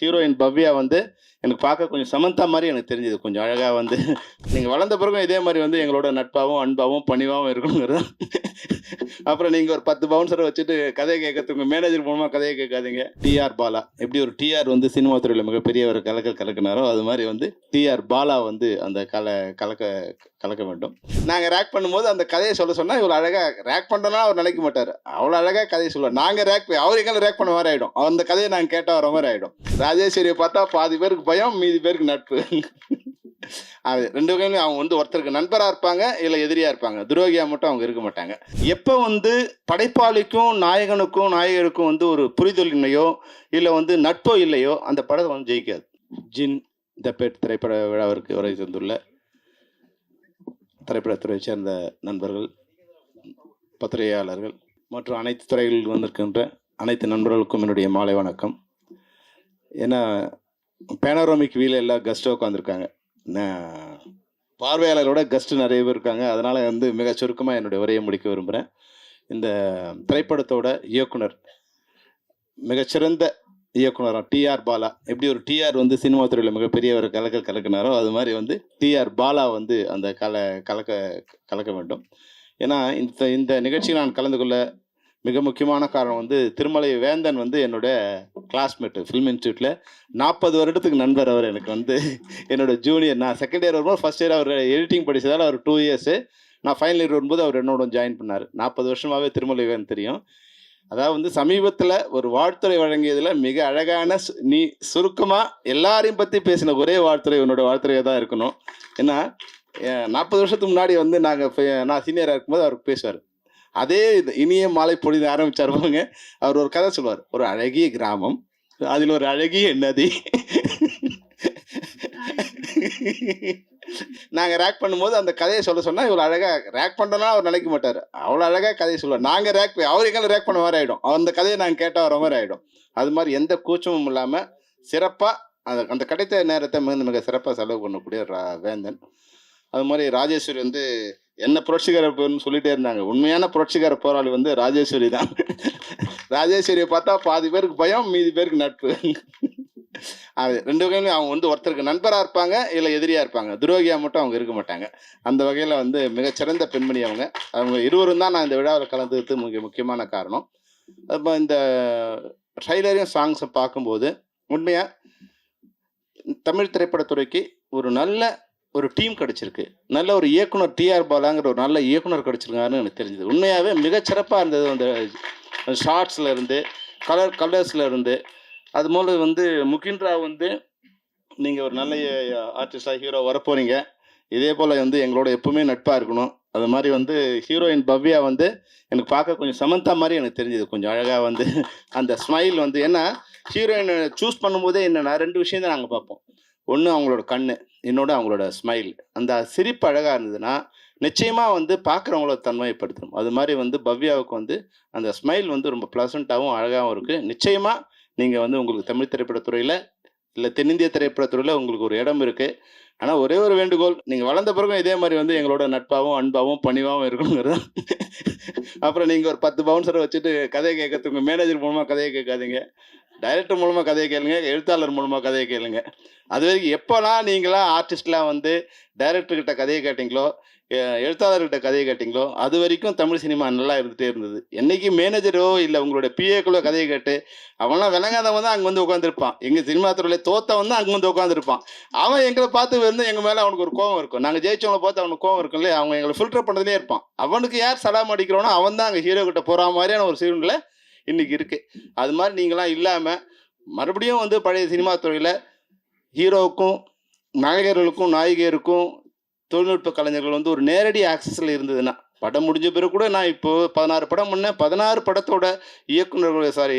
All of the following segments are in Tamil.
ஹீரோயின் பவ்யா வந்து எனக்கு பார்க்க கொஞ்சம் சமந்தா மாதிரி எனக்கு தெரிஞ்சது. கொஞ்சம் அழகாக வந்து நீங்கள் வளர்ந்த பிறகும் இதே மாதிரி வந்து எங்களோட நட்பாகவும் அன்பாகவும் பணிவாகவும் இருக்கணுங்கிறது அப்புறம் நீங்கள் ஒரு பத்து பவுன்சரை வச்சுட்டு கதையை கேட்கறதுக்கு மேனேஜர் மூலமாக கதையை கேட்காதீங்க. டிஆர் பாலா. எப்படி ஒரு டிஆர் வந்து சினிமா துறையில் மிகப்பெரிய ஒரு கலக்கல் கலக்கினாரோ அது மாதிரி வந்து டிஆர் பாலா வந்து அந்த கலை கலக்க கலக்க வேண்டும். நாங்கள் ரேக் பண்ணும்போது அந்த கதையை சொல்ல சொன்னால் இவ்வளோ அழகாக ரேக் பண்ணுறோன்னா அவர் நினைக்க மாட்டார். அவ்வளோ அழகாக கதையை சொல்லுவார். நாங்கள் ரேக் அவர் எங்களை ரேக் பண்ண மாதிரி ஆகிடும் அந்த கதையை நாங்கள் கேட்டால் வர மாதிரி ஆகிடும் ராஜேஸ்வரியை பார்த்தா பாதி பேருக்கு பயம் மீதி பேருக்கு நட்பு. அது ரெண்டு வகையிலும் அவங்க வந்து ஒருத்தருக்கு நண்பராக இருப்பாங்க இல்லை எதிரியாக இருப்பாங்க. துரோகியாக மட்டும் அவங்க இருக்க மாட்டாங்க. எப்போ வந்து படைப்பாளிக்கும் நாயகனுக்கும் நாயகருக்கும் வந்து ஒரு புரிதலின்மையோ இல்லை வந்து நட்போ இல்லையோ அந்த படம் வந்து ஜெயிக்காது. ஜின் த பெட் திரைப்பட விழாவிற்கு வரை தந்துள்ள திரைப்படத்துறையை சேர்ந்த நண்பர்கள் பத்திரிகையாளர்கள் மற்றும் அனைத்து துறைகளில் வந்திருக்கின்ற அனைத்து நண்பர்களுக்கும் என்னுடைய மாலை வணக்கம். ஏன்னா பேனரோமிக் வீல எல்லாம் கெஸ்ட்டு உட்காந்துருக்காங்க பார்வையாளரோட கெஸ்ட்டு நிறைய பேர் இருக்காங்க. அதனால் வந்து மிக சுருக்கமாக என்னுடைய உரையை முடிக்க விரும்புகிறேன் இந்த திரைப்படத்தோட இயக்குனர் மிகச்சிறந்த இயக்குனராக டிஆர் பாலா. எப்படி ஒரு டிஆர் வந்து சினிமா துறையில் மிகப்பெரிய ஒரு கலக்கல் கலக்கினாரோ அது மாதிரி வந்து டிஆர் பாலா வந்து அந்த கல கலக்க கலக்க வேண்டும். ஏன்னா இந்த இந்த நிகழ்ச்சியில் நான் கலந்து கொள்ள மிக முக்கியமான காரணம் வந்து திருமலை வேந்தன் வந்து என்னோட கிளாஸ்மேட்டு ஃபிலிம் இன்ஸ்டியூட்டில் நாற்பது வருடத்துக்கு நண்பர் அவர் எனக்கு வந்து என்னோட ஜூனியர் நான் செகண்ட் இயர் வரும்போது ஃபஸ்ட் இயர் அவர் எடிட்டிங் படித்ததால் அவர் டூ இயர்ஸு நான் ஃபைனல் இயர் வரும்போது அவர் என்னோட ஜாயின் பண்ணார். நாற்பது வருஷமாகவே திருமலை தெரியும். அதாவது வந்து சமீபத்தில் ஒரு வாழ்த்துறை வழங்கியதில் மிக அழகான சு- நீ சுருக்கமாக எல்லாரையும் பற்றி பேசின ஒரே வாழ்த்துறை உன்னோட வாழ்த்துறையாக தான் இருக்கணும். ஏன்னா நாற்பது வருஷத்துக்கு முன்னாடி வந்து நாங்கள் நான் சீனியராக இருக்கும்போது அவருக்கு பேசுவார். அதே இது இனிய மாலை பொழுது ஆரம்பிச்சார் பாருங்க. அவர் ஒரு கதை சொல்லுவார் ஒரு அழகிய கிராமம் அதில் ஒரு அழகிய நதி. நாங்கள் ரேக் பண்ணும்போது அந்த கதையை சொல்ல சொன்னால் இவ்வளோ அழகாக ரேக் பண்ணுறோன்னா அவர் நினைக்க மாட்டார். அவ்வளோ அழகாக கதையை சொல்லுவார். நாங்கள் ரேக் அவர் எங்களை ரேக் பண்ண மாதிரி ஆகிடும் அந்த கதையை நாங்கள் கேட்டால் வர மாதிரி ஆகிடும் அது மாதிரி எந்த கூச்சமும் இல்லாமல் சிறப்பாக அந்த அந்த கிடைத்த நேரத்தை மிகுந்த மிக சிறப்பாக செலவு பண்ணக்கூடிய ரா- வேந்தன் அது மாதிரி ராஜேஸ்வரி வந்து என்ன புரட்சிகர பெண்னு சொல்லிட்டே இருந்தாங்க. உண்மையான புரட்சிகர போராளி வந்து ராஜேஸ்வரி தான். ராஜேஸ்வரியை பார்த்தா பாதி பேருக்கு பயம் மீதி பேருக்கு நட்பு. அது ரெண்டு வகையிலும் அவங்க வந்து ஒருத்தருக்கு நண்பராக இருப்பாங்க இல்லை எதிரியாக இருப்பாங்க. துரோகியாக மட்டும் அவங்க இருக்க மாட்டாங்க. அந்த வகையில் வந்து மிகச்சிறந்த பெண்மணி அவங்க. அவங்க இருவரும் தான் நான் இந்த விழாவில் கலந்துக்கிறது மிக முக்கியமான காரணம். அப்போ இந்த ட்ரைலரையும் சாங்ஸை பார்க்கும்போது உண்மையாக தமிழ் திரைப்படத்துறைக்கு ஒரு நல்ல ஒரு டீம் கிடச்சிருக்கு. நல்ல ஒரு இயக்குனர் டிஆர் பாலாங்கிற ஒரு நல்ல இயக்குனர் கிடச்சிருக்காருன்னு எனக்கு தெரிஞ்சது. உண்மையாகவே மிகச்சிறப்பாக இருந்தது அந்த ஷார்ட்ஸில் இருந்து கலர் கலர்ஸில் இருந்து அது போல வந்து முகின்ரா வந்து நீங்கள் ஒரு நல்ல ஆர்டிஸ்டாக ஹீரோ வரப்போறீங்க. இதே போல் வந்து எங்களோட எப்பவுமே நட்பாக இருக்கணும். அது மாதிரி வந்து ஹீரோயின் பவ்யா வந்து எனக்கு பார்க்க கொஞ்சம் சமந்தா மாதிரி எனக்கு தெரிஞ்சது. கொஞ்சம் அழகாக வந்து அந்த ஸ்மைல் வந்து. ஏன்னா ஹீரோயினை சூஸ் பண்ணும்போதே என்னென்னா ரெண்டு விஷயம் தான் நாங்கள் பார்ப்போம். ஒன்று அவங்களோட கண்ணு இன்னொன்று அவங்களோட ஸ்மைல் அந்த சிரிப்பு அழகாக இருந்ததுன்னா நிச்சயமாக வந்து பார்க்குறவங்கள தன்மைப்படுத்தணும். அது மாதிரி வந்து பவ்யாவுக்கு வந்து அந்த ஸ்மைல் வந்து ரொம்ப ப்ளசண்ட்டாகவும் அழகாகவும் இருக்குது நிச்சயமாக நீங்கள் வந்து உங்களுக்கு தமிழ் திரைப்படத்துறையில் இல்லை தென்னிந்திய திரைப்படத்துறையில் உங்களுக்கு ஒரு இடம் இருக்குது ஆனால் ஒரே ஒரு வேண்டுகோள் நீங்கள் வளர்ந்த பிறகும் இதே மாதிரி வந்து எங்களோட நட்பாகவும் அன்பாகவும் பணிவாகவும் இருக்கணுங்கிறது அப்புறம் நீங்கள் ஒரு பத்து பவுன்சரை வச்சுட்டு கதையை கேட்கறதுக்கு உங்கள் மேனேஜர் மூலமாக கதையை கேட்காதீங்க. டைரக்டர் மூலமாக கதையை கேளுங்க எழுத்தாளர் மூலமாக கதையை கேளுங்க. அது வரைக்கும் எப்போலாம் நீங்களாம் ஆர்டிஸ்ட்லாம் வந்து டைரக்டர்கிட்ட கதையை கேட்டிங்களோ எழுத்தாளர்கிட்ட கதையை கேட்டிங்களோ அது வரைக்கும் தமிழ் சினிமா நல்லா இருந்துகிட்டே இருந்தது. என்றைக்கு மேனேஜரோ இல்லை உங்களோட பிஏக்களோ கதையை கேட்டு அவன்லாம் விளங்காதவன் தான் அங்கே வந்து உட்காந்துருப்பான் எங்கள் சினிமா துறையில் தோத்தவன் தான் அங்கே வந்து உட்காந்துருப்பான் அவன் எங்களை பார்த்து வந்து எங்கள் மேலே அவனுக்கு ஒரு கோவம் இருக்கும். நாங்கள் ஜெயிச்சவங்களை பார்த்து அவனுக்கு கோவம் இருக்கும்ல அவங்க எங்களை ஃபில்டர் பண்ணுறதுலே இருப்பான். அவனுக்கு யார் சலாம் அடிக்கிறோனோ அவன் தான் அங்கே ஹீரோ கிட்ட போகிற மாதிரியான ஒரு சூழ்நிலை இன்றைக்கி இருக்குது அது மாதிரி நீங்களாம் இல்லாமல் மறுபடியும் வந்து பழைய சினிமா துறையில் ஹீரோவுக்கும் நாயகர்களுக்கும் நாயகியருக்கும் தொழில்நுட்ப கலைஞர்கள் வந்து ஒரு நேரடி ஆக்சஸில் இருந்ததுன்னா படம் முடிஞ்ச பிறகு கூட நான் இப்போ பதினாறு படம் முன்னே பதினாறு படத்தோட இயக்குனர்களோ சாரி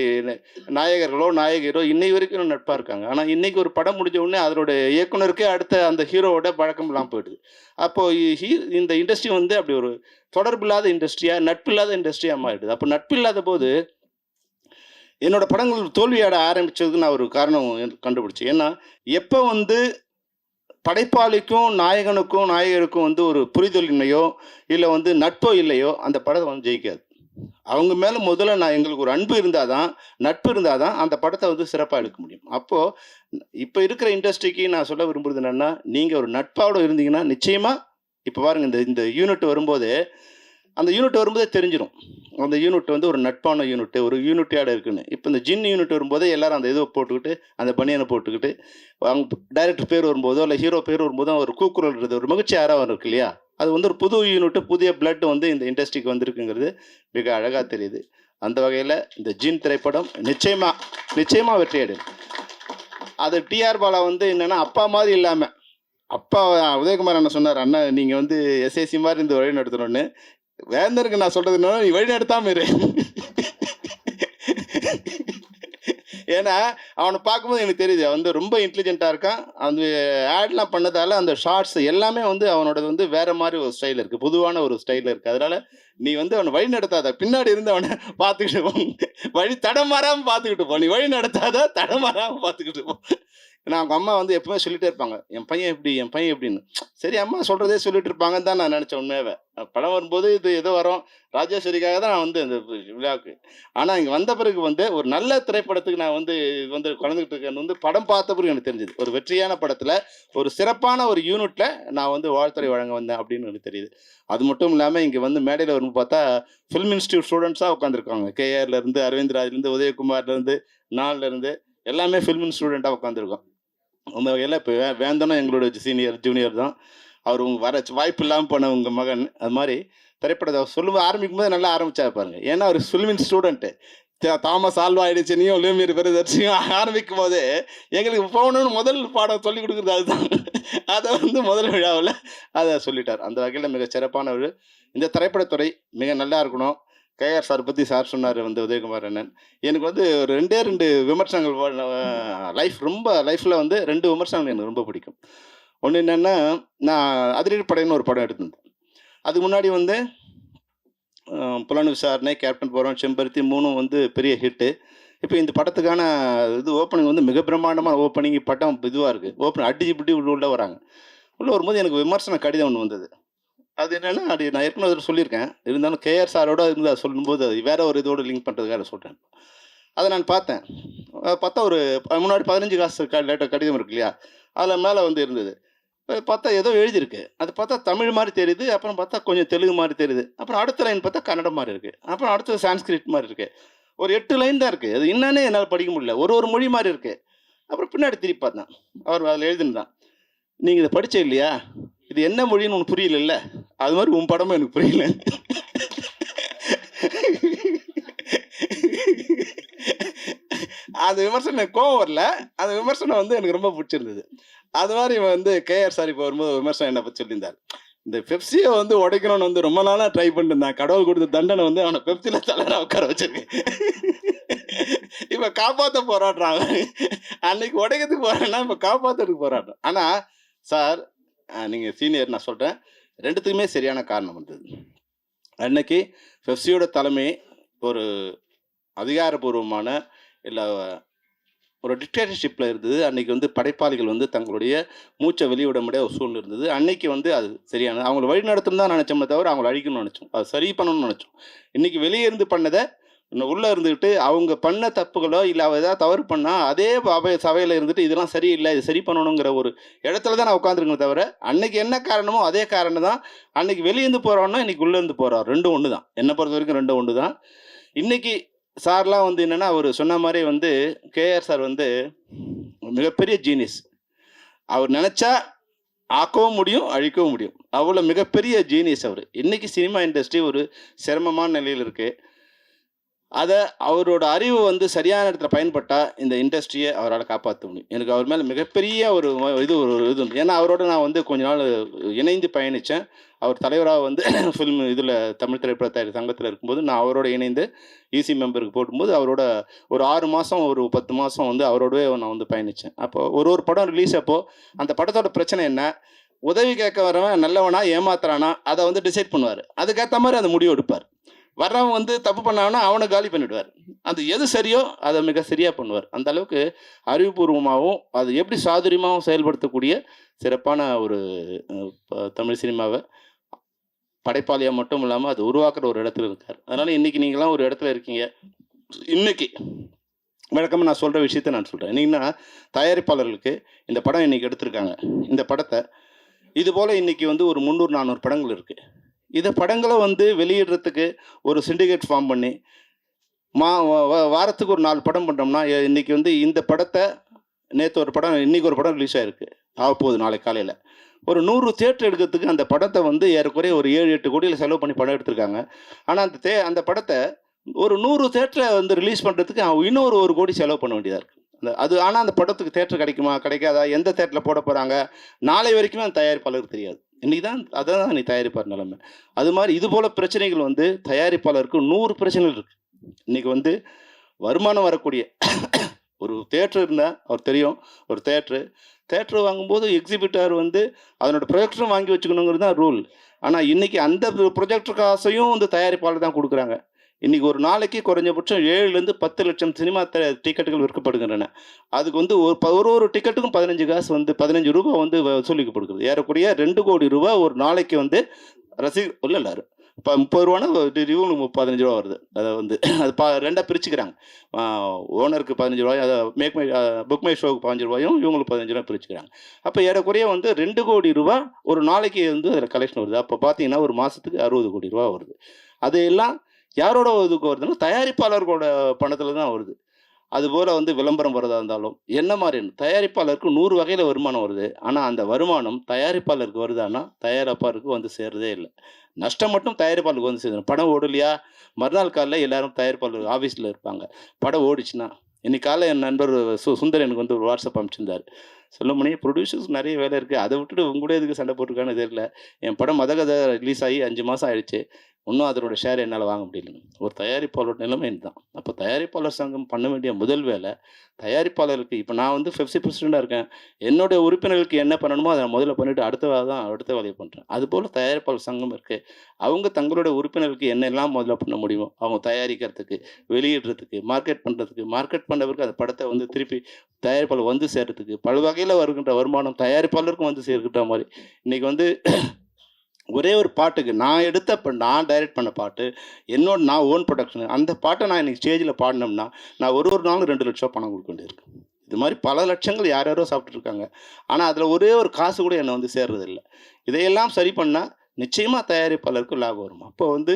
நாயகர்களோ நாயகியரோ இன்னை வரைக்கும் நட்பாக இருக்காங்க. ஆனால் இன்றைக்கி ஒரு படம் முடிஞ்ச உடனே அதனோட இயக்குனருக்கே அடுத்த அந்த ஹீரோவோட பழக்கம் இல்லாமல் போயிடுது. அப்போது ஹீ இந்த இண்டஸ்ட்ரி வந்து அப்படி ஒரு தொடர்பில்லாத இண்டஸ்ட்ரியாக நட்பில்லாத இண்டஸ்ட்ரியாக மாறிடுது. அப்போ நட்பில்லாத போது என்னோடய படங்கள் தோல்வியாட ஆரம்பிச்சதுக்கு நான் ஒரு காரணம் கண்டுபிடிச்சேன். ஏன்னா எப்போ வந்து படைப்பாளிக்கும் நாயகனுக்கும் நாயகருக்கும் வந்து ஒரு புரிதலின்மையோ இல்லை வந்து நட்போ இல்லையோ அந்த படத்தை வந்து ஜெயிக்காது. அவங்க மேலே முதல்ல நான் எங்களுக்கு ஒரு அன்பு இருந்தால் தான் நட்பு இருந்தால் தான் அந்த படத்தை வந்து சிறப்பாக எடுக்க முடியும். அப்போது இப்போ இருக்கிற இண்டஸ்ட்ரிக்கு நான் சொல்ல விரும்புறது என்னென்னா நீங்கள் ஒரு நட்பாவோட இருந்தீங்கன்னா நிச்சயமாக இப்போ பாருங்கள் இந்த இந்த யூனிட் வரும்போது அந்த யூனிட் வரும்போதே தெரிஞ்சிடும் அந்த யூனிட் வந்து ஒரு நட்பான யூனிட் ஒரு யூனிட்டியோட இருக்குன்னு. இப்போ இந்த ஜின் யூனிட் வரும்போதே எல்லாரும் அந்த இதை போட்டுக்கிட்டு அந்த பனியனை போட்டுக்கிட்டு அவங்க டைரக்டர் பேர் வரும்போதோ இல்லை ஹீரோ பேர் வரும்போதோ ஒரு கூக்குரல்றது ஒரு மகிழ்ச்சி ஆரவம் இருக்கு இல்லையா? அது வந்து ஒரு புது யூனிட் புதிய பிளட் வந்து இந்த இண்டஸ்ட்ரிக்கு வந்திருக்குங்கிறது மிக அழகாக தெரியுது. அந்த வகையில் இந்த ஜின் திரைப்படம் நிச்சயமாக நிச்சயமாக வெற்றியடையும் அது டிஆர் பாலா வந்து என்னென்னா அப்பா மாதிரி இல்லாமல் அப்பா உதயகுமார் அண்ணன் சொன்னார் அண்ணா நீங்கள் வந்து எஸ்ஏசி மாதிரி இந்த வழி நடத்தணும்னு. வேந்தருக்கு நான் சொல்கிறது என்னன்னா நீ வழி நடத்தாம இரு. ஏன்னா அவனை பார்க்கும்போது எனக்கு தெரியுது அவன் வந்து ரொம்ப இன்டெலிஜென்ட்டாக இருக்கான். அந்த ஆட்லாம் பண்ணதால அந்த ஷார்ட்ஸ் எல்லாமே வந்து அவனோடது வந்து வேற மாதிரி ஒரு ஸ்டைல் இருக்குது பொதுவான ஒரு ஸ்டைல் இருக்குது அதனால நீ வந்து அவனை வழி நடத்தாத. பின்னாடி இருந்து அவனை பார்த்துக்கிட்டு போ. வழி தடமாறாமல் பார்த்துக்கிட்டு போ. நீ வழி நடத்தாத தடமாறாமல் பார்த்துக்கிட்டு போ. ஏன்னா அவங்க அம்மா வந்து எப்பவுமே சொல்லிட்டே இருப்பாங்க. என் பையன் எப்படி என் பையன் எப்படின்னு சரி அம்மா சொல்கிறதே சொல்லிட்டு இருப்பாங்கன்னு தான் நான் நினைச்சேன் உண்மையாவே. படம் வரும்போது இது ஏதோ வரும். ராஜேஸ்வரிக்காக தான் நான் வந்து இந்த விழாவுக்கு. ஆனால் இங்கே வந்த பிறகு வந்து ஒரு நல்ல திரைப்படத்துக்கு நான் வந்து இது வந்து குழந்தைகிட்டு இருக்கேன்னு வந்து படம் பார்த்த பிறகு எனக்கு தெரிஞ்சுது. ஒரு வெற்றியான படத்தில் ஒரு சிறப்பான ஒரு யூனிட்டில் நான் வந்து வாழ்த்துறை வழங்க வந்தேன் அப்படின்னு எனக்கு தெரியுது. அது மட்டும் இல்லாமல் இங்கே வந்து மேடையில் வரும்போது பார்த்தா ஃபிலிம் இன்ஸ்டியூட் ஸ்டூடெண்ட்ஸாக உட்காந்துருக்காங்க கேஆர்லேருந்து அரவிந்த் ராஜ்லேருந்து உதயகுமார்லேருந்து நாள்லேருந்து எல்லாமே ஃபிலிம் ஸ்டூடெண்ட்டாக உட்காந்துருக்கோம் அந்த வகையில் இப்போ வே வேந்தனும் எங்களோட சீனியர் ஜூனியர் தான். அவர் உங்கள் வர வாய்ப்பு இல்லாமல் போன உங்கள் மகன். அது மாதிரி திரைப்படத்தை சொல்லும் ஆரம்பிக்கும் போது நல்லா ஆரம்பிச்சா பாருங்க. ஏன்னா அவர் சுல்மின் ஸ்டூடெண்ட்டு தாமஸ் ஆல்வா ஆயிடுச்சுனியும் லூமியர் பெருதர்ச்சியும் ஆரம்பிக்கும் போது எங்களுக்கு போகணும்னு முதல் பாடம் சொல்லி கொடுக்குறது அதுதான். அதை வந்து முதல் விழாவில் அதை சொல்லிட்டார். அந்த வகையில் மிக சிறப்பான ஒரு இந்த திரைப்படத்துறை மிக நல்லா இருக்கணும். கேஆர் சார் பற்றி சார் சொன்னார் வந்து உதயகுமார் அண்ணன். எனக்கு வந்து ஒரு ரெண்டே ரெண்டு விமர்சனங்கள் லைஃப் ரொம்ப லைஃப்பில் வந்து ரெண்டு விமர்சனங்கள் எனக்கு ரொம்ப பிடிக்கும். ஒன்று என்னென்னா நான் அதிரடி படைன்னு ஒரு படம் எடுத்திருந்தேன். அதுக்கு முன்னாடி வந்து புலனு புலன் விசாரணை கேப்டன் போகிறோம் செம்பருத்தி மூணும் வந்து பெரிய ஹிட்டு இப்போ இந்த படத்துக்கான இது ஓப்பனிங் வந்து மிக பிரம்மாண்டமான ஓப்பனிங் படம் இதுவாக இருக்குது ஓப்பனிங் அடிச்சு பிடி உள்ள உள்ளே வராங்க. உள்ளே வரும்போது எனக்கு விமர்சன கடிதம் ஒன்று வந்தது. அது என்னென்னா அது நான் ஏற்கனவே ஒரு சொல்லியிருக்கேன். இருந்தாலும் கேஆர் சாரோட இருந்து அதை சொல்லும்போது அது வேற ஒரு இதோட லிங்க் பண்ணுறதுக்காக சொல்கிறேன் அதை நான் பார்த்தேன். பார்த்தா ஒரு ப- முன்னாடி பதினஞ்சு காசு க லேட்டர் கடிதம் இருக்கு இல்லையா? அதில் மேலே வந்து இருந்தது. பார்த்தா ஏதோ எழுதியிருக்கு. அது பார்த்தா தமிழ் மாதிரி தெரியுது. அப்புறம் பார்த்தா கொஞ்சம் தெலுங்கு மாதிரி தெரியுது. அப்புறம் அடுத்த லைன் பார்த்தா கன்னடம் மாதிரி இருக்குது அப்புறம் அடுத்தது சான்ஸ்கிரிட் மாதிரி இருக்குது ஒரு எட்டு லைன் தான் இருக்குது அது என்னன்னே என்னால் படிக்க முடியல. ஒரு ஒரு மொழி மாதிரி இருக்குது அப்புறம் பின்னாடி திருப்பி பார்த்தேன். அவர் அதில் எழுதிருந்தான் நீங்கள் இதை படித்தே இல்லையா? இது என்ன மொழின்னு உனக்கு புரியல அது மாதிரி உன் படமும் எனக்கு புரியல. அந்த விமர்சனம் எனக்கு கோவம் வரல. அந்த விமர்சனம் வந்து எனக்கு ரொம்ப பிடிச்சிருந்தது. அது மாதிரி இவன் வந்து கேஆர் சார் இப்போ வரும்போது விமர்சனம் என்ன பற்றி சொல்லியிருந்தார். இந்த பெப்சியை வந்து உடைக்கணும்னு வந்து ரொம்ப நாளாக ட்ரை பண்ணிட்டு இருந்தான். கடவுள் கொடுத்த தண்டனை வந்து அவனை பெப்சியில் தலைவராக உட்கார வச்சிருக்கேன் இப்போ காப்பாற்ற போராடுறான். அன்னைக்கு உடைக்கிறதுக்கு போறான்னா இப்போ காப்பாற்றுறதுக்கு போராடுறான். ஆனால் சார் நீங்கள் சீனியர் நான் சொல்கிறேன் ரெண்டுத்துக்குமே சரியான காரணம் வந்தது அன்னைக்கு பெப்சியோட தலைமை ஒரு அதிகாரபூர்வமான இல்லை ஒரு டிக்டேட்டர்ஷிப்பில் இருந்தது. அன்னைக்கு வந்து படைப்பாளிகள் வந்து தங்களுடைய மூச்சை வெளியிட முடியாத ஒரு சூழ்நிலை இருந்தது. அன்னைக்கு வந்து அது சரியானது அவங்களை வழி நடத்தணும் தான் நினச்சோமே தவிர அவங்கள அழிக்கணும்னு நினச்சோம். அது சரி பண்ணணும்னு நினச்சோம். இன்றைக்கி வெளியே இருந்து பண்ணதை உள்ளே இருந்துக்கிட்டு அவங்க பண்ண தப்புகளோ இல்லை அவ ஏதாவது தவறு பண்ணால் அதே அவை சபையில் இருந்துட்டு இதெல்லாம் சரியில்லை இது சரி பண்ணணுங்கிற ஒரு இடத்துல தான் நான் உட்காந்துருக்கேன் தவிர அன்னைக்கு என்ன காரணமோ அதே காரணம் தான் அன்னைக்கு வெளியேந்து போகிறோன்னா இன்னைக்கு உள்ளேருந்து போகிறார் ரெண்டும் ஒன்று தான். என்னை பொறுத்த வரைக்கும் ரெண்டும் ஒன்று தான். இன்னைக்கு சார்லாம் வந்து என்னென்னா அவர் சொன்ன மாதிரி வந்து கேஆர் சார் வந்து மிகப்பெரிய ஜீனியஸ் அவர் நினச்சா ஆக்கவும் முடியும் அழிக்கவும் முடியும். அவ்வளோ மிகப்பெரிய ஜீனியஸ் அவர். இன்றைக்கி சினிமா இண்டஸ்ட்ரி ஒரு சிரமமான நிலையில் இருக்குது அதை அவரோட அறிவு வந்து சரியான இடத்துல பயன்பட்டால் இந்த இண்டஸ்ட்ரியை அவரால் காப்பாற்ற முடியும். எனக்கு அவர் மேலே மிகப்பெரிய ஒரு இது ஒரு இது உண்டு. ஏன்னா அவரோட நான் வந்து கொஞ்ச நாள் இணைந்து பயணித்தேன் அவர் தலைவராக வந்து ஃபில்ம் இதில் தமிழ் திரைப்பட தயாரிப்பு சங்கத்தில் இருக்கும்போது நான் அவரோட இணைந்து இசி மெம்பருக்கு போடும்போது அவரோட ஒரு ஆறு மாதம் ஒரு பத்து மாதம் வந்து அவரோடவே நான் வந்து பயணித்தேன் அப்போ ஒரு ஒரு படம் ரிலீஸ் அப்போ அந்த படத்தோட பிரச்சனை என்ன? உதவி கேட்க வரவன் நல்லவனா ஏமாத்துறானா அதை வந்து டிசைட் பண்ணுவார். அதுக்கேற்ற மாதிரி அந்த முடிவு எடுப்பார். வர்றவன் வந்து தப்பு பண்ணாங்கன்னா அவனை காலி பண்ணிவிடுவார் அது எது சரியோ அதை மிக சரியாக பண்ணுவார். அந்த அளவுக்கு அறிவுபூர்வமாகவும் அது எப்படி சாதுரியமாகவும் செயல்படுத்தக்கூடிய சிறப்பான ஒரு ப- தமிழ் சினிமாவை படைப்பாளியாக மட்டும் இல்லாமல் அது உருவாக்குற ஒரு இடத்துல இருக்கார். அதனால் இன்றைக்கி நீங்களாம் ஒரு இடத்துல இருக்கீங்க. இன்னைக்கு வழக்கமாக நான் சொல்கிற விஷயத்த நான் சொல்கிறேன் என்னன்னா தயாரிப்பாளர்களுக்கு இந்த படம் இன்றைக்கி எடுத்திருக்காங்க. இந்த படத்தை இது போல் இன்னைக்கு வந்து ஒரு முந்நூறு நானூறு படங்கள் இருக்குது இதை படங்களை வந்து வெளியிடுறதுக்கு ஒரு சிண்டிகேட் ஃபார்ம் பண்ணி மா வாரத்துக்கு ஒரு நாலு படம் பண்ணோம்னா இன்றைக்கி இன்னைக்கு வந்து இந்த படத்தை நேற்று ஒரு படம் இன்னைக்கு ஒரு படம் ரிலீஸ் ஆயிருக்கு. ஆக போகுது நாளை காலையில். ஒரு நூறு தேட்டர் எடுக்கிறதுக்கு அந்த படத்தை வந்து ஏறக்குறைய ஒரு ஏழு எட்டு கோடியில் செலவு பண்ணி படம் எடுத்திருக்காங்க. ஆனால் அந்த தே அந்த படத்தை ஒரு நூறு தேட்டரை வந்து ரிலீஸ் பண்ணுறதுக்கு இன்னொரு ஒரு கோடி செலவு பண்ண வேண்டியதாக இருக்குது அந்த அது ஆனால் அந்த படத்துக்கு தேட்டர் கிடைக்குமா கிடைக்காதா எந்த தேட்டரில் போட போகிறாங்க நாளை வரைக்குமே அந்த தயாரிப்பாளருக்கு தெரியாது. இன்னைக்கு தான் அதான் நீ தயாரிப்பார் நிலைமை. அது மாதிரி இது போல் பிரச்சனைகள் வந்து தயாரிப்பாளருக்கு நூறு பிரச்சனைகள் இருக்குது இன்னைக்கு வந்து வருமானம் வரக்கூடிய ஒரு தேட்டர் இருந்தால் அவர் தெரியும். ஒரு தேட்ரு தேட்டர் வாங்கும்போது எக்ஸிபிட்டர் வந்து அதனோட ப்ரொஜெக்டரும் வாங்கி வச்சுக்கணுங்கிறது தான் ரூல் ஆனால் இன்னைக்கு அந்த ப்ரொஜெக்டர் காசையும் வந்து தயாரிப்பாளர் தான் கொடுக்குறாங்க. இன்னைக்கு ஒரு நாளைக்கு குறைஞ்சபட்சம் ஏழுலேருந்து பத்து லட்சம் சினிமா த டிக்கெட்டுகள் விற்கப்படுகின்றன. அதுக்கு வந்து ஒரு ப- ஒரு ஒரு டிக்கெட்டுக்கும் பதினஞ்சு காசு வந்து பதினஞ்சு ரூபா வந்து வசூலிக்கப்படுகிறது ஏறக்குறைய ரெண்டு கோடி ரூபா ஒரு நாளைக்கு வந்து ரசிக இல்லை இல்லை இப்போ முப்பது ரூபானா இவங்களுக்கு பதினஞ்சு ரூபா வருது. அதை வந்து அது பா ரெண்டாக பிரிச்சுக்கிறாங்க. ஓனருக்கு பதினஞ்சு ரூபாய் அதை மேக் மை புக் மை ஷோவுக்கு பதினஞ்சு ரூபாயும் இவங்களுக்கு பதினஞ்சு ரூபாய் பிரிச்சுக்கிறாங்க. அப்போ ஏறக்குறைய வந்து ரெண்டு கோடி ரூபா ஒரு நாளைக்கு வந்து அதில் கலெக்ஷன் வருது. அப்போ பார்த்தீங்கன்னா ஒரு மாதத்துக்கு அறுபது கோடி ரூபா வருது. அதையெல்லாம் யாரோட இதுக்கு வருதுன்னா தயாரிப்பாளர்களோட பணத்தில் தான் வருது. அதுபோல் வந்து விளம்பரம் வரதா இருந்தாலும் என்ன மாதிரி தயாரிப்பாளருக்கு நூறு வகையில் வருமானம் வருது. ஆனால் அந்த வருமானம் தயாரிப்பாளருக்கு வருதான்னா தயாரிப்பாளருக்கு வந்து சேர்றதே இல்லை. நஷ்டம் மட்டும் தயாரிப்பாளருக்கு வந்து சேரும். படம் ஓடலையா? மறுநாள் காலையில் எல்லாரும் தயாரிப்பாளர் ஆஃபீஸில் இருப்பாங்க. படம் ஓடிச்சுன்னா இன்னைக்கு காலைல என் நண்பர் சு சுந்தர் எனக்கு வந்து ஒரு வாட்ஸ்அப் அனுப்பிச்சிருந்தார். சொல்ல ப்ரொடியூசர்ஸ் நிறைய வேலை இருக்குது அதை விட்டுட்டு உங்க கூட எதுக்கு சண்டை போட்டிருக்கான்னு தெரியல. என் படம் மத கதை ரிலீஸ் ஆகி அஞ்சு மாதம் ஆயிடுச்சு. இன்னும் அதனுடைய ஷேர் என்னால் வாங்க முடியல. ஒரு தயாரிப்பாளரோட நிலைமை இதுதான். அப்போ தயாரிப்பாளர் சங்கம் பண்ண வேண்டிய முதல் வேலை தயாரிப்பாளருக்கு இப்போ நான் வந்து ஃபிஃப்டி பர்சன்டாக இருக்கேன். என்னுடைய உறுப்பினர்களுக்கு என்ன பண்ணணுமோ அதை நான் முதல்ல பண்ணிவிட்டு அடுத்த வேலை தான் அடுத்த வேலையை பண்ணுறேன் அதுபோல் தயாரிப்பாளர் சங்கம் இருக்குது அவங்க தங்களுடைய உறுப்பினர்களுக்கு என்னெல்லாம் முதல்ல பண்ண முடியுமோ அவங்க தயாரிக்கிறதுக்கு வெளியிடுறதுக்கு மார்க்கெட் பண்ணுறதுக்கு மார்க்கெட் பண்ணவருக்கு அந்த படத்தை வந்து திருப்பி தயாரிப்பாளர் வந்து சேர்றதுக்கு பல வகையில் வருகின்ற வருமானம் தயாரிப்பாளருக்கும் வந்து சேர்க்கிட்ட மாதிரி. இன்றைக்கி வந்து ஒரே ஒரு பாட்டுக்கு நான் எடுத்த இப்போ நான் டைரக்ட் பண்ண பாட்டு என்னோட நான் ஓன் ப்ரொடக்ஷன் அந்த பாட்டை நான் இன்னைக்கு ஸ்டேஜில் பாடினோம்னா நான் ஒரு ஒரு நாளும் ரெண்டு லட்சம் பணம் கொடுக்க வேண்டியிருக்கு இது மாதிரி பல லட்சங்கள் யார் யாரோ சாப்பிட்ருக்காங்க ஆனால் அதில் ஒரே ஒரு காசு கூட என்னை வந்து சேர்றதில்லை. இதையெல்லாம் சரி பண்ணால் நிச்சயமாக தயாரிப்பாளருக்கு லாபம் வரும். அப்போ வந்து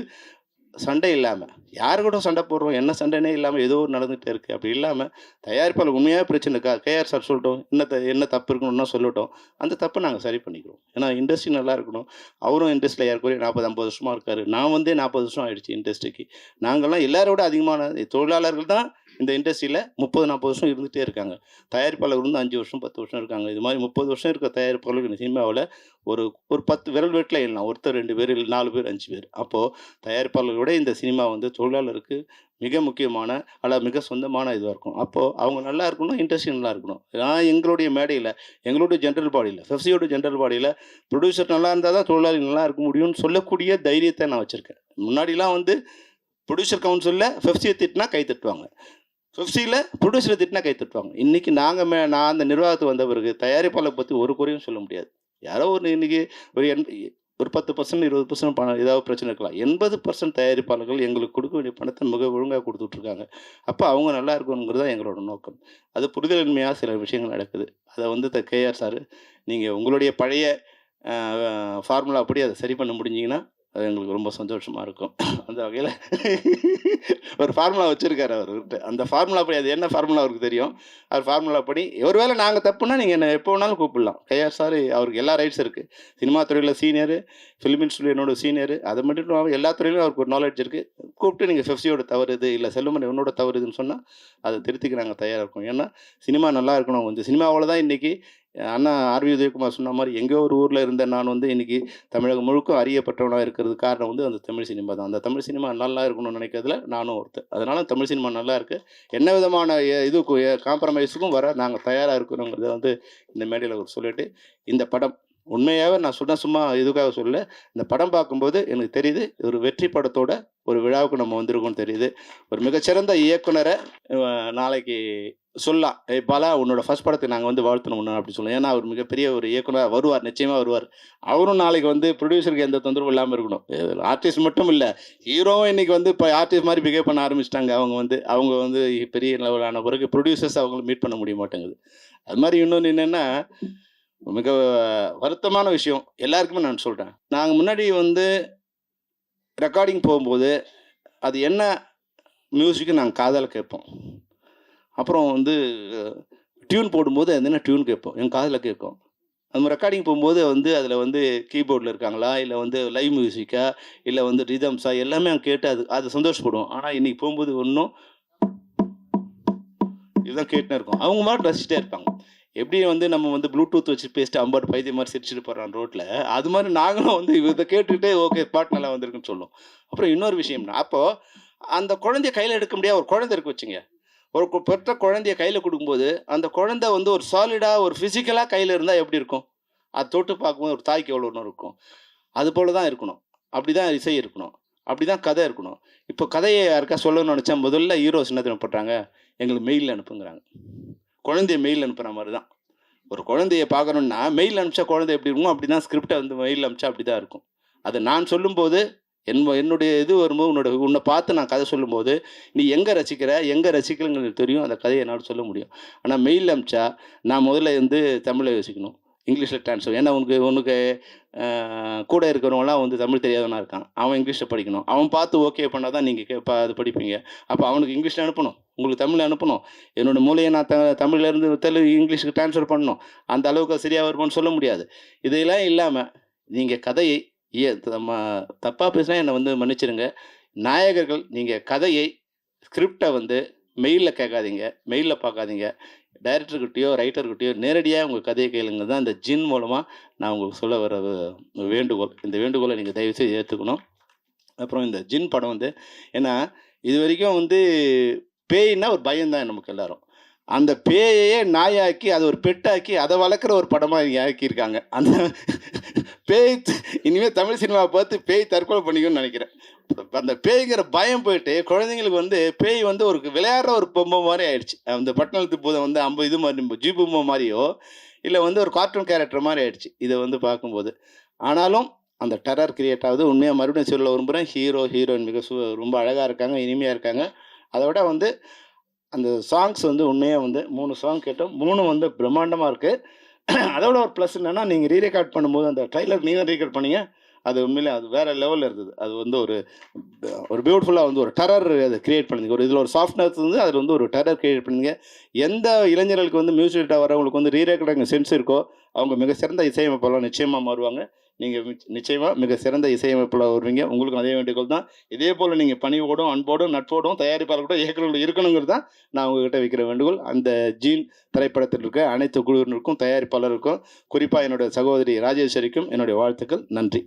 சண்டை இல்லாமல் யார் கூட சண்டை போடுறோம் என்ன சண்டைனே இல்லாமல் ஏதோ ஒரு நடந்துகிட்டே இருக்குது அப்படி இல்லாமல் தயாரிப்பாளர் உண்மையாக பிரச்சனை இருக்கா? கேஆர் சார் சொல்லட்டும் என்ன த என்ன தப்பு இருக்கணும்னா சொல்லட்டும் அந்த தப்பை நாங்கள் சரி பண்ணிக்கிறோம். ஏன்னா இண்டஸ்ட்ரி நல்லா இருக்கணும். அவரும் இண்டஸ்ட்ரியில் ஏற்கனவே நாற்பது ஐம்பது வருஷமாக இருக்கார். நான் வந்தே நாற்பது வருஷம் ஆயிடுச்சு இண்டஸ்ட்ரிக்கு நாங்கள்லாம் எல்லாரோட அதிகமான தொழிலாளர்கள் தான் இந்த இண்டஸ்ட்ரியில் முப்பது நாற்பது வருஷம் இருந்துகிட்டே இருக்காங்க. தயாரிப்பாளர் வந்து அஞ்சு வருஷம் பத்து வருஷம் இருக்காங்க. இது மாதிரி முப்பது வருஷம் இருக்க தயாரிப்பாளர்கள் சினிமாவில் ஒரு ஒரு பத்து விரல் வெட்டில் இல்லைனா ஒருத்தர் ரெண்டு பேர் இல்லை நாலு பேர் அஞ்சு பேர். அப்போது தயாரிப்பாளர்களோட இந்த சினிமா வந்து தொழிலாளருக்கு மிக முக்கியமான அல்ல மிக சொந்தமான இதுவாக இருக்கும். அப்போது அவங்க நல்லா இருக்கணும் இண்டஸ்ட்ரி நல்லா இருக்கணும். நான் எங்களுடைய மேடையில் எங்களுடைய ஜென்ரல் பாடியில் ஃபெஃப்சியோட ஜென்ரல் பாடியில் ப்ரொடியூசர் நல்லா இருந்தால் தான் தொழிலாளி நல்லா இருக்க முடியும்னு சொல்லக்கூடிய தைரியத்தை நான் வச்சுருக்கேன். முன்னாடிலாம் வந்து ப்ரொடியூசர் கவுன்சிலில் ஃபெஃப்சியை திட்டினா கை தட்டுவாங்க. ஃபெஃப்சியில் ப்ரொடியூசரை திட்டினா கை தட்டுவாங்க. இன்றைக்கி நாங்கள் மே நான் அந்த நிர்வாகத்துக்கு வந்த பிறகு தயாரிப்பாளரை பற்றி ஒரு குறையும் சொல்ல முடியாது. யாரோ ஒரு இன்றைக்கி ஒரு எண் ஒரு பத்து பர்சன்ட் இருபது பர்சன்ட் பணம் ஏதாவது பிரச்சனை இருக்கலாம். எண்பது பர்சன்ட் தயாரிப்பாளர்கள் எங்களுக்கு கொடுக்க வேண்டிய பணத்தை மிக ஒழுங்காக கொடுத்துட்ருக்காங்க. அப்போ அவங்க நல்லா இருக்கணுங்கிறது தான் எங்களோட நோக்கம். அது புரிதலின்மையாக சில விஷயங்கள் நடக்குது. அதை வந்து த கேஆர் சார் நீங்கள் உங்களுடைய பழைய ஃபார்முலா அப்படி அதை சரி பண்ண முடிஞ்சிங்கன்னா அது எங்களுக்கு ரொம்ப சந்தோஷமாக இருக்கும். அந்த வகையில் ஒரு ஃபார்முலா வச்சுருக்காரு அவர் அந்த ஃபார்முலா படி அது என்ன ஃபார்முலா அவருக்கு தெரியும்? அவர் ஃபார்முலா படி ஒருவேளை நாங்கள் தப்புனா நீங்கள் என்ன எப்போ வேணாலும் கூப்பிடலாம். கையார் சார் அவருக்கு எல்லா ரைட்ஸ் இருக்குது சினிமா துறையில் சீனியரு ஃபிலிம் இன்ஸ்டியூட் என்னோட சீனியர் அது மட்டும் இல்லாமல் எல்லா துறையிலும் அவருக்கு ஒரு நாலேஜ் இருக்குது கூப்பிட்டு நீங்கள் ஃபெஃப்சியோட தவறு இது இல்லை செல்லுமன் உன்னோட தவறு இதுன்னு சொன்னால் அதை திருத்திக்க நாங்கள் தயாராக இருக்கோம். ஏன்னா சினிமா நல்லா இருக்கணும். வந்து சினிமாவில் தான் இன்றைக்கி அண்ணா ஆர்வி உதயகுமார் சொன்ன மாதிரி எங்கேயோ ஒரு ஊரில் இருந்த நான் வந்து இன்றைக்கி தமிழகம் முழுக்க அறியப்பட்டவனாக இருக்கிறது காரணம் வந்து அந்த தமிழ் சினிமா தான். அந்த தமிழ் சினிமா நல்லா இருக்கணும்னு நினைக்கிறதுல நானும் ஒருத்தர் அதனால் தமிழ் சினிமா நல்லா இருக்குது என்ன விதமான எ- காம்ப்ரமைஸுக்கும் வர நாங்கள் தயாராக இருக்கணுங்கிறத வந்து இந்த மேடையில் ஒரு சொல்லிவிட்டு இந்த படம் உண்மையாகவே நான் சொன்ன சும்மா இதுக்காக சொல்ல இந்த படம் பார்க்கும்போது எனக்கு தெரியுது ஒரு வெற்றி படத்தோட ஒரு விழாவுக்கு நம்ம வந்திருக்கோம் தெரியுது. ஒரு மிகச்சிறந்த இயக்குனரை நாளைக்கு சொல்லலாம். ஏய் பாலா உன்னோட ஃபர்ஸ்ட் படத்துக்கு நாங்கள் வந்து வாழ்த்தணும் ஒன்று அப்படி சொல்லுவோம் ஏன்னா அவர் மிகப்பெரிய ஒரு இயக்குனர் வருவார் நிச்சயமாக வருவார். அவரும் நாளைக்கு வந்து ப்ரொடியூசருக்கு எந்த தொந்தரவும் இல்லாமல் இருக்கணும். ஆர்டிஸ்ட் மட்டும் இல்லை ஹீரோவும் இன்னைக்கு வந்து இப்போ ஆர்டிஸ்ட் மாதிரி பிஹேவ் பண்ண ஆரம்பிச்சிட்டாங்க. அவங்க வந்து அவங்க வந்து பெரிய லெவலான பிறகு ப்ரொடியூசர்ஸ் அவங்களும் மீட் பண்ண முடிய மாட்டேங்குது. அது மாதிரி இன்னொன்று என்னென்னா மிக வருத்தமான விஷயம். எல்லாருக்குமே நான் சொல்கிறேன் நாங்கள் முன்னாடி வந்து ரெக்கார்டிங் போகும்போது அது என்ன மியூசிக்கு நாங்கள் காதால் கேட்போம். அப்புறம் வந்து டியூன் போடும்போது அது என்ன டியூன் கேட்போம். எங்கள் காதில் கேட்கும். நம்ம ரெக்கார்டிங் போகும்போது வந்து அதில் வந்து கீபோர்டில் இருக்காங்களா? இல்லை வந்து லைவ் மியூசிக்கா இல்லை வந்து ரிதம்ஸா எல்லாமே அவங்க கேட்டு அது அது சந்தோஷப்படுவோம். ஆனால் இன்றைக்கி போகும்போது ஒன்றும் இதுதான் கேட்டுனே இருக்கும். அவங்க மாதிரி ரசிச்சிட்டே இருப்பாங்க. எப்படி வந்து நம்ம வந்து ப்ளூடூத் வச்சு பேசிட்டு அம்பாடு பைத்திய மாதிரி சிரிச்சுட்டு போகிறான் ரோட்டில் அது மாதிரி நாங்களும் வந்து இதை கேட்டுக்கிட்டே ஓகே பாட்டு நல்லா வந்திருக்குன்னு சொல்லுவோம் அப்புறம் இன்னொரு விஷயம்னா அப்போது அந்த குழந்தைய கையில் எடுக்க முடியாத ஒரு குழந்தை இருக்கு வச்சுங்க. ஒரு பெற்ற குழந்தைய கையில் கொடுக்கும்போது அந்த குழந்தை வந்து ஒரு சாலிடாக ஒரு ஃபிசிக்கலாக கையில் இருந்தால் எப்படி இருக்கும்? அது தொட்டு பார்க்கும்போது ஒரு தாய்க்கு எவ்வளோ ஒன்று இருக்கும்? அது போல தான் இருக்கணும். அப்படி தான் இசை இருக்கணும். அப்படி தான் கதை இருக்கணும். இப்போ கதையை யாருக்கா சொல்லணும்னு நினச்சா முதல்ல ஹீரோஸ் என்ன தெரியுமா எங்களுக்கு மெயிலில் அனுப்புங்கிறாங்க. குழந்தைய மெயில் அனுப்புகிற மாதிரி தான் ஒரு குழந்தைய பார்க்கணுன்னா மெயில் அனுப்பிச்சா குழந்தை எப்படி இருக்கும் அப்படி தான் ஸ்கிரிப்டை வந்து மெயில் அனுப்பிச்சா அப்படி தான் இருக்கும். அது நான் சொல்லும்போது என் என்னுடைய இது வரும்போது உன்னோட உன்னை பார்த்து நான் கதை சொல்லும்போது நீ எங்கே ரசிக்கிற எங்கே ரசிக்கலங்கிறது தெரியும். அந்த கதையை என்னால் சொல்ல முடியும். ஆனால் மெயில் அனுப்பிச்சா நான் முதல்ல வந்து தமிழை யோசிக்கணும். இங்கிலீஷில் ட்ரான்ஸ்ஃபர் ஏன்னா உனக்கு உனக்கு கூட இருக்கிறவங்களாம் வந்து தமிழ் தெரியாதவனா இருக்கான். அவன் இங்கிலீஷில் படிக்கணும். அவன் பார்த்து ஓகே பண்ணால் தான் நீங்கள் கேட்பா அது படிப்பீங்க. அப்போ அவனுக்கு இங்கிலீஷில் அனுப்பணும். உங்களுக்கு தமிழில் அனுப்பணும். என்னோடய மூலையை நான் த தமிழ்லேருந்து தெலுங்கு இங்கிலீஷுக்கு ட்ரான்ஸ்ஃபர் பண்ணணும். அந்த அளவுக்கு சரியாக வருமானு சொல்ல முடியாது. இதெல்லாம் இல்லாமல் நீங்கள் கதையை ஏ நம்ம தப்பாக பேசினா என்னை வந்து மன்னிச்சிடுங்க நாயகர்கள் நீங்கள் கதையை ஸ்கிரிப்டை வந்து மெயிலில் கேட்காதீங்க. மெயிலில் பார்க்காதீங்க. டைரக்டர்கிட்டயோ ரைட்டர்கிட்டயோ நேரடியாக உங்கள் கதையை கேளுங்க. தான் இந்த ஜின் மூலமாக நான் உங்களுக்கு சொல்ல வர வேண்டுகோள். இந்த வேண்டுகோளை நீங்கள் தயவுசெய்து ஏற்றுக்கணும் அப்புறம் இந்த ஜின் படம் வந்து ஏன்னா இது வரைக்கும் வந்து பேய்னா ஒரு பயம்தான் நமக்கு எல்லாரும். அந்த பேயையே நாயாக்கி அதை ஒரு பெட்டாக்கி அதை வளர்க்குற ஒரு படமாக இங்கே ஆக்கியிருக்காங்க அந்த பேய் இனிமேல் தமிழ் சினிமாவை பார்த்து பேய் தற்கொலை பண்ணிக்கணும்னு நினைக்கிறேன். அந்த பேய்ங்கிற பயம் போயிட்டு குழந்தைங்களுக்கு வந்து பேய் வந்து ஒரு விளையாடுற ஒரு பொம்மை மாதிரி ஆயிடுச்சு. அந்த பட்டணத்து பூதம் வந்து ஐம்பது இது மாதிரி ஜீ பொம்மை மாதிரியோ இல்லை வந்து ஒரு கார்ட்டூன் கேரக்டர் மாதிரி ஆயிடுச்சு இதை வந்து பார்க்கும்போது. ஆனாலும் அந்த டெரர் கிரியேட் ஆகுது. உண்மையாக மறுபடியும் சொல்ல விரும்புகிறேன் ஹீரோ ஹீரோயின் மிக சு ரொம்ப அழகாக இருக்காங்க இனிமையாக இருக்காங்க. அதை விட வந்து அந்த சாங்ஸ் வந்து உண்மையாக வந்து மூணு சாங் கேட்டோம். மூணு வந்து பிரம்மாண்டமாக இருக்குது அதோட ஒரு ப்ளஸ் என்னென்னா நீங்கள் ரீரெக்கார்ட் பண்ணும்போது அந்த ட்ரைலர் நீங்கள் ரீரெக்கார்ட் பண்ணீங்க. அது உண்மையிலே அது வேறு லெவலில் இருந்தது. அது வந்து ஒரு ஒரு பியூட்டிஃபுல்லாக வந்து ஒரு டெரர் அதை கிரியேட் பண்ணுங்க. ஒரு இதில் ஒரு சாஃப்ட்னஸ் வந்து அதில் வந்து ஒரு டெரர் கிரியேட் பண்ணுங்க. எந்த இளைஞர்களுக்கு வந்து மியூசிக் வரவங்களுக்கு வந்து ரீரெக்கார்டிங் சென்ஸ் இருக்கோ அவங்க மிக சிறந்த இசையமைப்பாளர் நிச்சயமாக மாறுவாங்க. நீங்கள் நிச்சயமாக மிக சிறந்த இசையமைப்பாளர் வருவீங்க. உங்களுக்கும் அதே வேண்டுகோள் தான். இதே போல் நீங்கள் பணிவோடும் அன்போடும் நட்போடும் தயாரிப்பாளர்களோட இயக்குநர்கள் இருக்கணுங்கிறது தான் நான் உங்ககிட்ட வைக்கிற வேண்டுகோள். அந்த ஜீன் திரைப்படத்தில் இருக்க அனைத்து குழுவினருக்கும் தயாரிப்பாளருக்கும் குறிப்பாக என்னுடைய சகோதரி ராஜேஸ்வரிக்கும் என்னுடைய வாழ்த்துக்கள். நன்றி